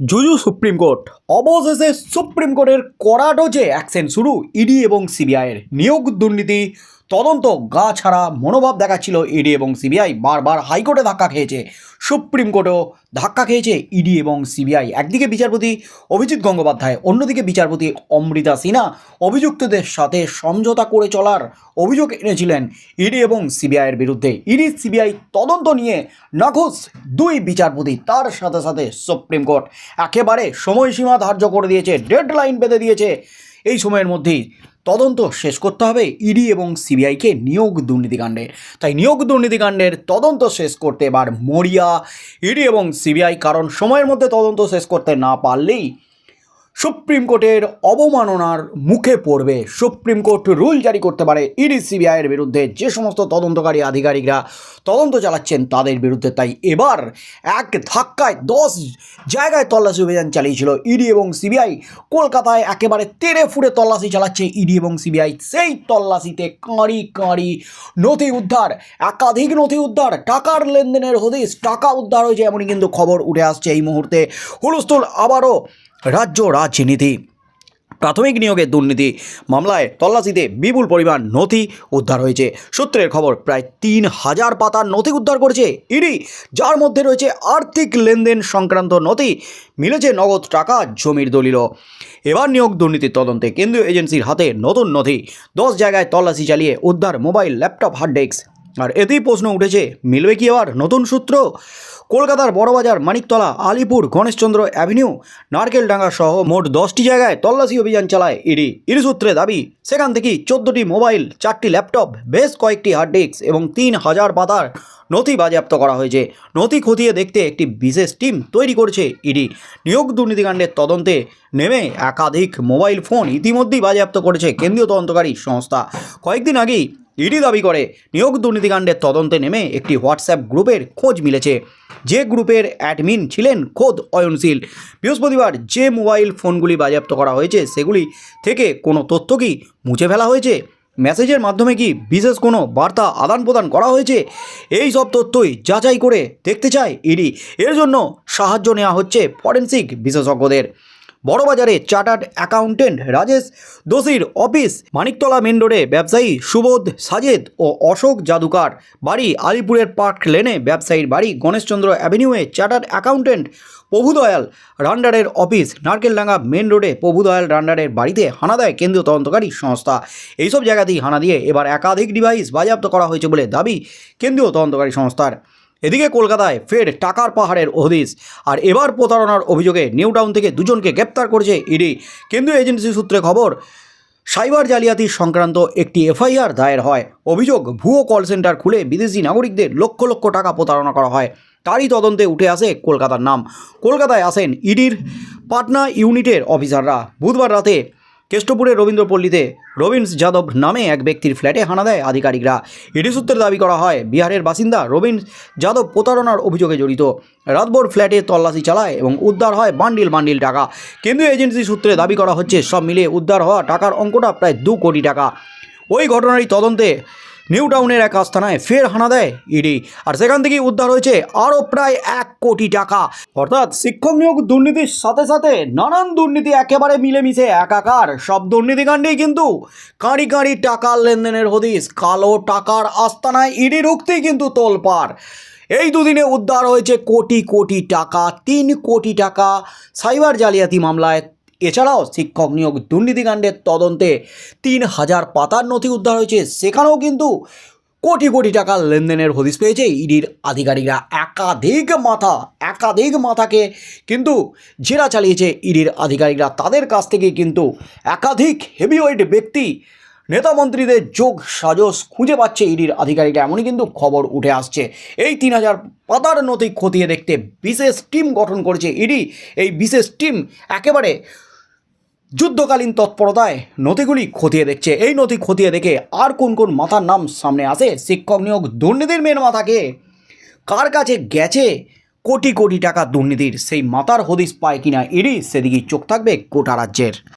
জুজু supreme court, অবশেষে supreme কোর্টের কড়া ডোজে অ্যাকশন শুরু, ইডি এবং সিবিআইয়ের নিয়োগ দুর্নীতি তদন্ত, গা ছাড়া মনোভাব দেখাচ্ছিল ইডি এবং সিবিআই। বারবার হাইকোর্টে ধাক্কা খেয়েছে। সুপ্রিম কোর্টেও ধাক্কা খেয়েছে ইডি এবং সিবিআই। একদিকে বিচারপতি অভিজিৎ গঙ্গোপাধ্যায়, অন্যদিকে বিচারপতি অমৃতা সিনহা। অভিযুক্তদের সাথে সমঝোতা করে চলার অভিযোগ এনেছিলেন ইডি এবং সিবিআইয়ের বিরুদ্ধে। ইডি, সিবিআই তদন্ত নিয়ে নাখোশ দুই বিচারপতি, তার সাথে সাথে সুপ্রিম কোর্ট। একেবারে সময়সীমা ধার্য করে দিয়েছে ডেড লাইন বেঁধে দিয়েছে। এই সময়ের মধ্যেই তদন্ত শেষ করতে হবে ইডি এবং সিবিআইকে নিয়োগ দুর্নীতিকাণ্ডে। তাই নিয়োগ দুর্নীতিকাণ্ডের তদন্ত শেষ করতে এবার মরিয়া, ইডি এবং সিবিআই কারণ সময়ের মধ্যে তদন্ত শেষ করতে না পারলেই সুপ্রিম কোর্টের অবমাননার মুখে পড়বে। সুপ্রিম কোর্ট রুল জারি করতে পারে। ইডি, সিবিআইয়ের বিরুদ্ধে যে সমস্ত তদন্তকারী আধিকারিকরা তদন্ত চালাচ্ছেন তাদের বিরুদ্ধে। তাই এবার এক ধাক্কায় দশ জায়গায় তল্লাশি অভিযান চালিয়েছিল ইডি এবং সিবিআই। কলকাতায় একেবারে তেড়ে ফুড়ে তল্লাশি চালাচ্ছে ইডি এবং সিবিআই। সেই তল্লাশিতে কাঁড়ি কাঁড়ি নথি উদ্ধার, একাধিক নথি উদ্ধার, টাকার লেনদেনের হদিস টাকা উদ্ধার হয়েছে এমনই কিন্তু খবর উঠে আসছে এই মুহূর্তে। হুলস্থুল আবারও রাজ্য রাজনীতি। প্রাথমিক নিয়োগের দুর্নীতি মামলায় তল্লাশিতে বিপুল পরিমাণ নথি উদ্ধার হয়েছে। সূত্রের খবর, প্রায় তিন হাজার পাতার নথি উদ্ধার করেছে ইডি, যার মধ্যে রয়েছে আর্থিক লেনদেন সংক্রান্ত নথি, মিলেছে নগদ টাকা, জমির দলিল। এবার নিয়োগ দুর্নীতির তদন্তে কেন্দ্রীয় এজেন্সির হাতে নতুন নথি, দশ জায়গায় তল্লাশি চালিয়ে উদ্ধার মোবাইল, ল্যাপটপ, হার্ড ডেস্ক। আর এতেই প্রশ্ন উঠেছে, মিলবে কি আবার নতুন সূত্র? কলকাতার বড়বাজার, মানিকতলা, আলিপুর, গণেশচন্দ্র অ্যাভিনিউ, নারকেলডাঙ্গা সহ মোট দশটি জায়গায় তল্লাশি অভিযান চালায় ইডি। ইডি সূত্রে দাবি, সেখান থেকেই চোদ্দটি মোবাইল, চারটি ল্যাপটপ, বেশ কয়েকটি হার্ড ডিস্ক এবং তিন হাজার পাতার নথি বাজেয়াপ্ত করা হয়েছে। নথি খতিয়ে দেখতে একটি বিশেষ টিম তৈরি করেছে ইডি। নিয়োগ দুর্নীতিকাণ্ডের তদন্তে নেমে একাধিক মোবাইল ফোন ইতিমধ্যেই বাজেয়াপ্ত করেছে কেন্দ্রীয় তদন্তকারী সংস্থা। কয়েকদিন আগেই ইডি দাবি করে, নিয়োগ দুর্নীতিকাণ্ডের তদন্তে নেমে একটি হোয়াটসঅ্যাপ গ্রুপের খোঁজ মিলেছে। যে গ্রুপের অ্যাডমিন ছিলেন খোদ অয়নশীল। বৃহস্পতিবার যে মোবাইল ফোনগুলি বাজেয়াপ্ত করা হয়েছে, সেগুলি থেকে কোনো তথ্য কি মুছে ফেলা হয়েছে? মেসেজের মাধ্যমে কি বিশেষ কোনো বার্তা আদান প্রদান করা হয়েছে? এই সব তথ্যই যাচাই করে দেখতে চায় ইডি। এর জন্য সাহায্য নেওয়া হচ্ছে ফরেন্সিক বিশেষজ্ঞদের। বড়বাজারে চার্টার্ড অ্যাকাউন্টেন্ট রাজেশ দোষীর অফিস মানিকতলা মেন রোডে ব্যবসায়ী সুবোধ সাজেদ ও অশোক জাদুকার। বাড়ি আলিপুরের পার্ক লেনে ব্যবসায়ীর বাড়ি গণেশচন্দ্র অ্যাভিনিউয়ে চার্টার্ড অ্যাকাউন্টেন্ট প্রভুদয়াল রান্ডারের অফিস নারকেলডাঙ্গা মেন রোডে প্রভুদয়াল রান্ডারের বাড়িতে হানা দেয় কেন্দ্রীয় তদন্তকারী সংস্থা। এইসব জায়গাতেই হানা দিয়ে এবার একাধিক ডিভাইস বাজেয়াপ্ত করা হয়েছে বলে দাবি কেন্দ্রীয় তদন্তকারী সংস্থার। এদিকে কলকাতায় ফের টাকার পাহাড়ের হদিস আর এবার প্রতারণার অভিযোগে নিউ টাউন থেকে দুজনকে গ্রেপ্তার করেছে ইডি। কেন্দ্রীয় এজেন্সি সূত্রে খবর, সাইবার জালিয়াতি সংক্রান্ত একটি এফআইআর দায়ের হয়। অভিযোগ, ভুয়ো কল সেন্টার খুলে বিদেশি নাগরিকদের লক্ষ লক্ষ টাকা প্রতারণা করা হয়। তারই তদন্তে উঠে আসে কলকাতার নাম। কলকাতায় আসেন ইডির পাটনা ইউনিটের অফিসাররা। বুধবার রাতে কেষ্টপুরের রবীন্দ্রপল্লীতে রবীন্দ্র যাদব নামে এক ব্যক্তির ফ্ল্যাটে হানা দেয় আধিকারিকরা। ইডি সূত্রে দাবি করা হয়, বিহারের বাসিন্দা রবীন্দ্র যাদব প্রতারণার অভিযোগে জড়িত। রাতভর ফ্ল্যাটে তল্লাশি চালায় এবং উদ্ধার হয় বান্ডিল বান্ডিল টাকা। কেন্দ্রীয় এজেন্সি সূত্রে দাবি করা হচ্ছে, সব মিলিয়ে উদ্ধার হওয়া টাকার অঙ্কটা প্রায় দু কোটি টাকা। ওই ঘটনারই তদন্তে নিউ টাউনের এক আস্থানায় ফের হানা দেয় ইডি। আর সেখান থেকেই উদ্ধার হয়েছে আরও প্রায় এক কোটি টাকা। অর্থাৎ শিক্ষক নিয়োগ দুর্নীতির সাথে সাথে নানান দুর্নীতি একেবারে মিলেমিশে একাকার। সব দুর্নীতিকাণ্ডেই কিন্তু কাঁড়ি কাঁড়ি টাকার লেনদেনের হদিস, কালো টাকার আস্তানায় ইডি ঢুকতেই কিন্তু তোলপাড়। এই দুদিনে উদ্ধার হয়েছে কোটি কোটি টাকা, তিন কোটি টাকা সাইবার জালিয়াতি মামলায় এছাড়াও শিক্ষক নিয়োগ দুর্নীতিকাণ্ডের তদন্তে তিন হাজার পাতার নথি উদ্ধার হয়েছে। সেখানেও কিন্তু কোটি কোটি টাকার লেনদেনের হদিস পেয়েছে ইডির আধিকারিকরা। একাধিক মাথা, একাধিক মাথাকে কিন্তু জেরা চালিয়েছে ইডির আধিকারিকরা। তাদের কাছ থেকে কিন্তু একাধিক হেভিওয়েট ব্যক্তি, নেতা মন্ত্রীদের যোগ সাজস খুঁজে পাচ্ছে ইডির আধিকারিকরা। এমনই কিন্তু খবর উঠে আসছে। এই তিন হাজার পাতার নথি খতিয়ে দেখতে বিশেষ টিম গঠন করেছে ইডি। এই বিশেষ টিম একেবারে যুদ্ধকালীন তৎপরতায় নথিগুলি খতিয়ে দেখছে। এই নথি খতিয়ে দেখে আর কোন কোন মাথার নাম সামনে আসে? শিক্ষক নিয়োগ দুর্নীতির মেন মাথাকে। কার কাছে গেছে? কোটি কোটি টাকা দুর্নীতির। সেই মাথার হদিস পায় কিনা? ইডি? সেদিকেই চোখ থাকবে গোটা রাজ্যের।